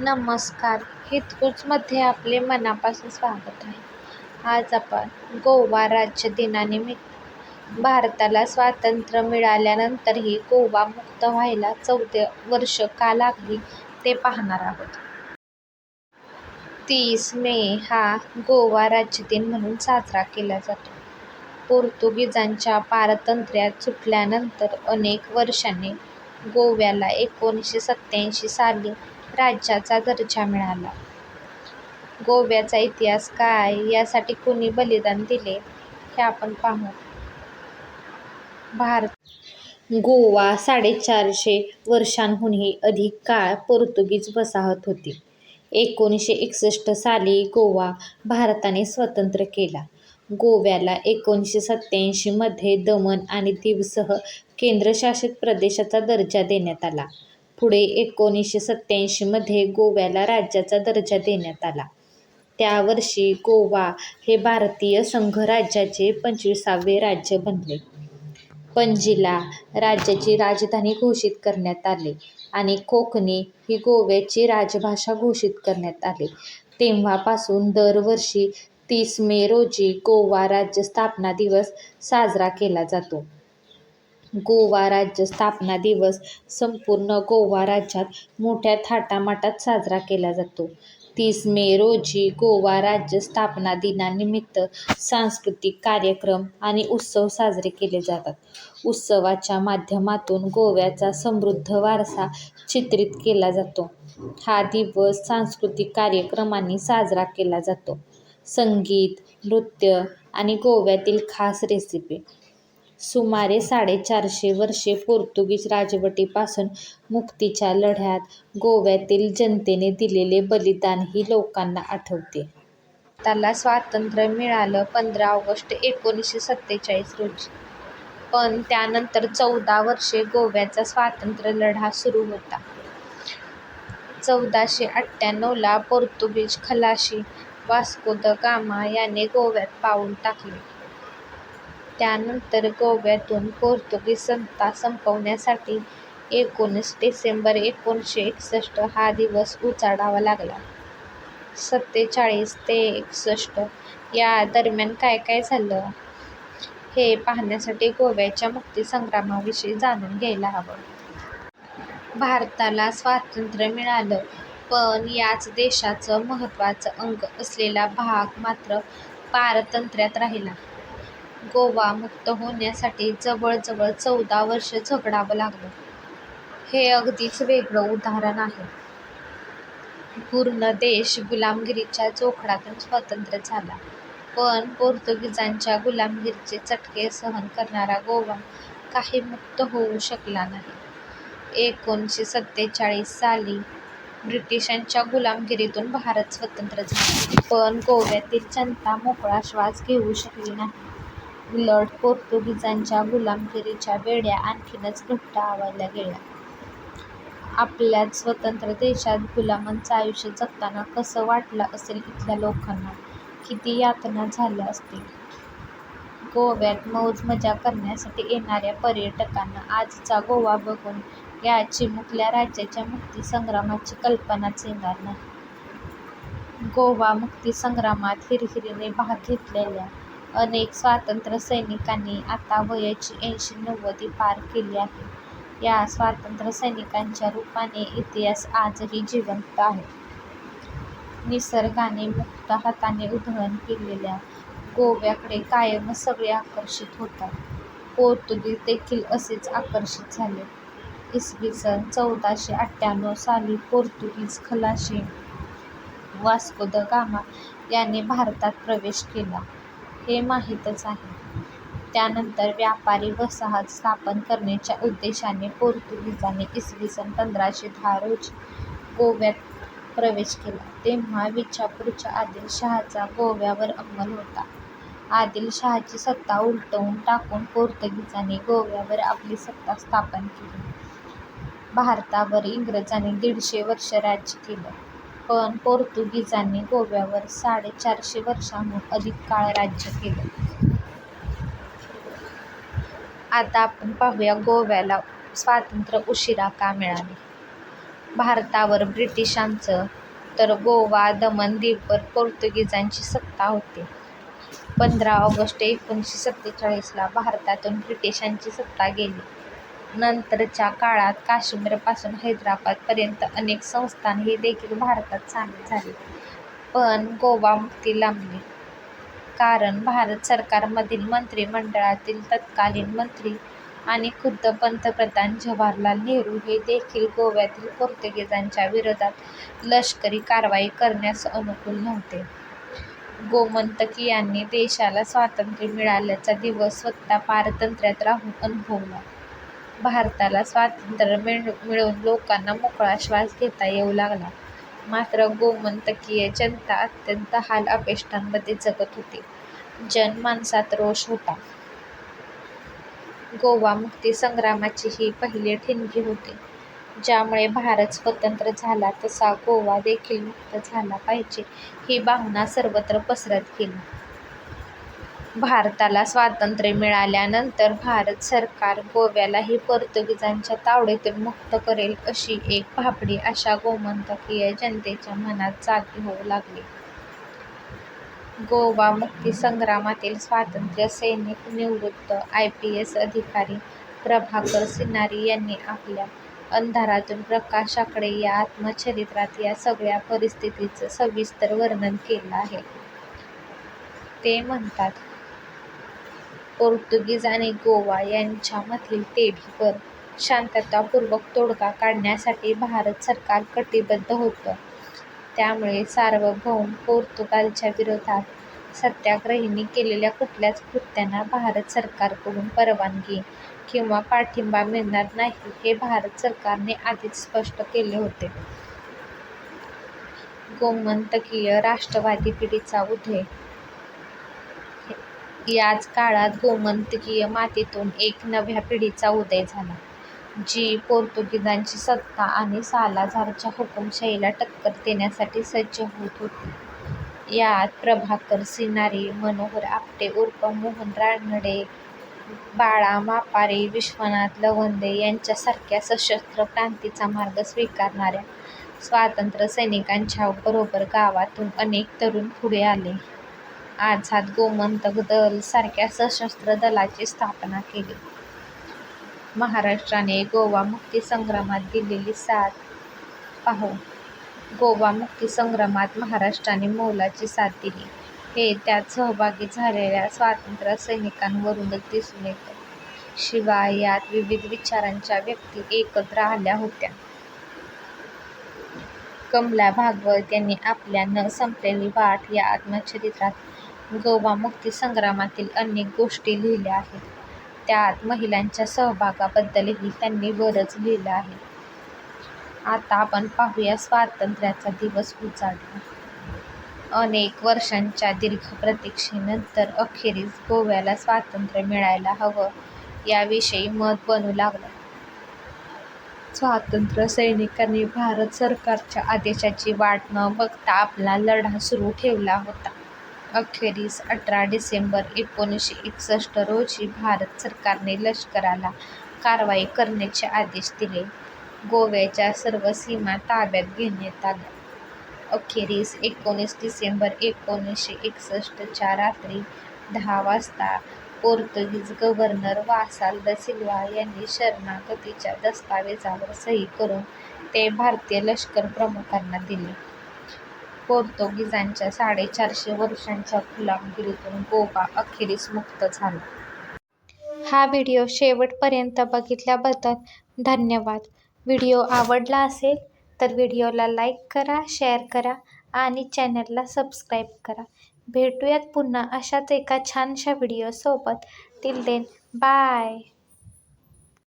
नमस्कार. हितगुजमध्ये आपले मनापासून स्वागत आहे. आज आपण गोवा राज्य दिनानिमित्त भारताला स्वातंत्र्य मिळाल्यानंतरही गोवा मुक्त व्हायला चौदा वर्ष का लागली ते पाहणार आहोत. तीस मे हा गोवा राज्य दिन म्हणून साजरा केला जातो. पोर्तुगीजांच्या पारतंत्र्यात सुटल्यानंतर अनेक वर्षांनी गोव्याला एकोणीसशे सत्त्याऐंशी साली राज्याचा दर्जा मिळाला. गोव्याचा इतिहास काय यासाठी कुणी बलिदान दिले हे आपण पाहू. भारत गोवा साडेचारशे वर्षांहूनही अधिक काळ पोर्तुगीज वसाहत होती. एकोणीसशे एकसष्ट साली गोवा भारताने स्वतंत्र केला. गोव्याला एकोणीसशे सत्त्याऐंशी मध्ये दमण आणि दीवसह केंद्रशासित प्रदेशाचा दर्जा देण्यात आला. पुढे एकोणीसशे सत्त्याऐंशीमध्ये गोव्याला राज्याचा दर्जा देण्यात आला. त्या वर्षी गोवा हे भारतीय संघराज्याचे पंचवीसावे राज्य बनले. पणजीला राज्याची राजधानी घोषित करण्यात आले आणि कोकणी ही गोव्याची राजभाषा घोषित करण्यात आली. तेव्हापासून दरवर्षी तीस मे रोजी गोवा राज्य स्थापना दिवस साजरा केला जातो. गोवा राज्य स्थापना दिवस संपूर्ण गोवा राज्यात मोठ्या थाटामाटात साजरा केला जातो. तीस मे रोजी गोवा राज्य स्थापना दिनानिमित्त सांस्कृतिक कार्यक्रम आणि उत्सव साजरे केले जातात. उत्सवाच्या माध्यमातून गोव्याचा समृद्ध वारसा चित्रित केला जातो. हा दिवस सांस्कृतिक कार्यक्रमांनी साजरा केला जातो. संगीत नृत्य आणि गोव्यातील खास रेसिपी. सुमारे साडेचारशे वर्षे पोर्तुगीज राजवटीपासून मुक्तीच्या लढ्यात गोव्यातील जनतेने दिलेले बलिदान ही लोकांना आठवते. भारताला स्वातंत्र्य मिळालं पंधरा ऑगस्ट एकोणीसशे सत्तेचाळीस रोजी. पण त्यानंतर चौदा वर्षे गोव्याचा स्वातंत्र्य लढा सुरू होता. चौदाशे अठ्ठ्याण्णवला पोर्तुगीज खलाशी वास्को द गामा याने गोव्यात पाऊल टाकले. त्यानंतर गोव्यातून पोर्तुगीज सत्ता संपवण्यासाठी एकोणीस डिसेंबर एकोणीसशे एकसष्ट हा दिवस उजाडावा लागला. सत्तेचाळीस ते एकसष्ट या दरम्यान काय काय झालं? हे पाहण्यासाठी गोव्याच्या मुक्तीसंग्रामाविषयी जाणून घ्यायला हवं. भारताला स्वातंत्र्य मिळालं पण याच देशाचं महत्त्वाचं अंग असलेला भाग मात्र पारतंत्र्यात राहिला. गोवा मुक्त होण्यासाठी जवळजवळ चौदा वर्ष झगडावं लागलं. हे अगदीच वेगळं उदाहरण आहे. पूर्ण देश गुलामगिरीच्या जोखडातून स्वतंत्र झाला. पण पोर्तुगीजांच्या गुलामगिरीचे चटके सहन करणारा गोवा काही मुक्त होऊ शकला नाही. एकोणीसशे सत्तेचाळीस साली ब्रिटिशांच्या गुलामगिरीतून भारत स्वतंत्र झाला. पण गोव्यातील जनता मोकळा श्वास घेऊ शकली नाही. उलट पोर्तुगीजांच्या गुलामगिरीच्या बेड्या आणखीनच घट्ट आवळल्या गेल्या. आपल्याच स्वतंत्र देशात गुलामांचं आयुष्य जगताना कसं वाटलं असेल इथल्या लोकांना? किती यातना झाल्या असतील? गोव्यात मौज मजा करण्यासाठी येणाऱ्या पर्यटकांना आजचा गोवा बघून या चिमुकल्या राज्याच्या मुक्तीसंग्रामाची कल्पनाच येणार नाही. गोवा मुक्तीसंग्रामात हिरहिरीने भाग घेतलेल्या अनेक स्वातंत्र्य सैनिकांनी आता वयाची ऐंशी नव्वदी पार केली आहे. या स्वातंत्र्य सैनिकांच्या रूपाने इतिहास आजही जिवंत आहे. निसर्गाने मुक्त हाताने उधळण केलेल्या गोव्याकडे कायमच सगळे आकर्षित होतात. पोर्तुगीज देखील असेच आकर्षित झाले. इसवी सन चौदाशे अठ्ठ्याण्णव साली पोर्तुगीज खलाशी वास्को द गामा याने भारतात प्रवेश केला. हे माहीतच आहे. त्यानंतर व्यापारी वसाहत स्थापन करण्याच्या उद्देशाने पोर्तुगीजांनी इसवी सन पंधराशे दहा रोजी गोव्यात प्रवेश केला. तेव्हा विजापूरच्या आदिलशहाचा गोव्यावर अंमल होता. आदिलशहाची सत्ता उलटवून टाकून पोर्तुगीजांनी गोव्यावर आपली सत्ता स्थापन केली. भारतावर इंग्रजांनी दीडशे वर्ष राज्य केलं. पण पोर्तुगीजांनी गोव्यावर साडेचारशे वर्षांहून अधिक काळ राज्य केले आता आपण पाहूया गोव्याला स्वातंत्र्य उशिरा का मिळाले भारतावर ब्रिटिशांचं तर गोवा दमण दीववर पोर्तुगीजांची सत्ता होती. पंधरा ऑगस्ट एकोणीसशे सत्तेचाळीसला भारतातून ब्रिटिशांची सत्ता गेली. नंतरच्या काळात काश्मीरपासून हैदराबादपर्यंत अनेक संस्थान ही देखील भारतात सामील झाली. पण गोवा मुक्ती लांबली. कारण भारत सरकारमधील मंत्रिमंडळातील तत्कालीन मंत्री आणि खुद्द पंतप्रधान जवाहरलाल नेहरू हे देखील गोव्यातील पोर्तुगीजांच्या विरोधात लष्करी कारवाई करण्यास अनुकूल नव्हते. गोमंतकीयांनी देशाला स्वातंत्र्य मिळाल्याचा दिवस स्वतः पारतंत्र्यात राहून अनुभवला. भारताला स्वातंत्र्य मिळून लोकांना मोकळा श्वास घेता येऊ लागला. मात्र गोमंतकीय जनता अत्यंत हाल-अपेष्टांमध्ये जगत होती. जनमानसात रोष होता. गोवा मुक्ती संग्रामाची ही पहिली ठिणगी होती. ज्यामुळे भारत स्वतंत्र झाला तसा गोवा देखील मुक्त झाला पाहिजे ही भावना सर्वत्र पसरत गेली. भारताला स्वातंत्र्य मिळाल्यानंतर भारत सरकार गोव्यालाही पोर्तुगीजांच्या तावडीतून मुक्त करेल अशी एक भाबडी आशा गोमंतकीय जनतेच्या मनात जागी होऊ लागली. गोवा मुक्ती संग्रामातील स्वातंत्र्य सैनिक, निवृत्त आयपीएस अधिकारी प्रभाकर सिनारी यांनी आपल्या 'अंधारातून प्रकाशाकडे' या आत्मचरित्रात या सगळ्या परिस्थितीचं सविस्तर वर्णन केलं आहे. ते म्हणतात, पोर्तुगीज आणि गोवा यांच्यामधील तेढीवर शांततापूर्वक तोडगा काढण्यासाठी भारत सरकार कटिबद्ध होतं. त्यामुळे सार्वभौम पोर्तुगालच्या विरोधात सत्याग्रहींनी केलेल्या कुठल्याच कृत्यांना भारत सरकारकडून परवानगी किंवा पाठिंबा मिळणार नाही हे भारत सरकारने आधीच स्पष्ट केले होते. गोमंतकीय राष्ट्रवादी पिढीचा उदय याच काळात गोमंतकीय मातीतून एक नव्या पिढीचा उदय झाला, जी पोर्तुगीजांची सत्ता आणि सालाझारच्या हुकूमशाहीला टक्कर देण्यासाठी सज्ज होत होती. यात प्रभाकर सिनारी, मनोहर आपटे उर्फ मोहन रानडे, बाळा मापारी, विश्वनाथ लवंदे यांच्यासारख्या सशस्त्र क्रांतीचा मार्ग स्वीकारणाऱ्या स्वातंत्र्यसैनिकांच्या बरोबर गावातून अनेक तरुण पुढे आले. आझाद गोमंतक दल सारख्या सशस्त्र दलाची स्थापना केली. महाराष्ट्राने गोवा मुक्ती संग्रामात दिलेली साथ पाहू. गोवा मुक्ती संग्रामात महाराष्ट्राने मोलाची साथ दिली हे त्यात सहभागी झालेल्या स्वातंत्र्यसैनिकांवरूनच दिसून येतं. शिवाय यात विविध विचारांच्या व्यक्ती एकत्र आल्या होत्या. कमला भागवत यांनी आपल्या 'न संपलेली वाट' या आत्मचरित्रात गोवा मुक्ती संग्रामातील अनेक गोष्टी लिहिल्या आहेत. त्यात महिलांच्या सहभागाबद्दलही त्यांनी बरंच लिहिलं आहे. आता आपण पाहूया स्वातंत्र्याचा दिवस उजाडला. अनेक वर्षांच्या दीर्घ प्रतीक्षेनंतर अखेरीस गोव्याला स्वातंत्र्य मिळायला हवं याविषयी मत बनू लागलं. स्वातंत्र्यसैनिकांनी भारत सरकारच्या आदेशाची वाट न बघता आपला लढा सुरू ठेवला होता. अखेरीस अठरा डिसेंबर एकोणीसशे एकसष्ट रोजी भारत सरकारने लष्कराला कारवाई करण्याचे आदेश दिले. गोव्याच्या सर्व सीमा ताब्यात घेण्यात आल्या. अखेरीस एकोणीस डिसेंबर एकोणीसशे एकसष्ट च्या रात्री दहा वाजता पोर्तुगीज गव्हर्नर वासाल द सिल्वा यांनी शरणागतीच्या दस्तावेजावर सही करून ते भारतीय लष्कर प्रमुखांना दिले. पोर्तुगीजांच्या साडेचारशे वर्षांच्या गुलामगिरीतून गोवा अखेरीस मुक्त झाला. हा व्हिडिओ शेवटपर्यंत बघितल्याबद्दल धन्यवाद. व्हिडिओ आवडला असेल तर व्हिडिओला लाईक करा, शेअर करा आणि चॅनलला सबस्क्राईब करा. भेटूयात पुन्हा अशाच एका छानशा व्हिडिओसोबत. Till then bye.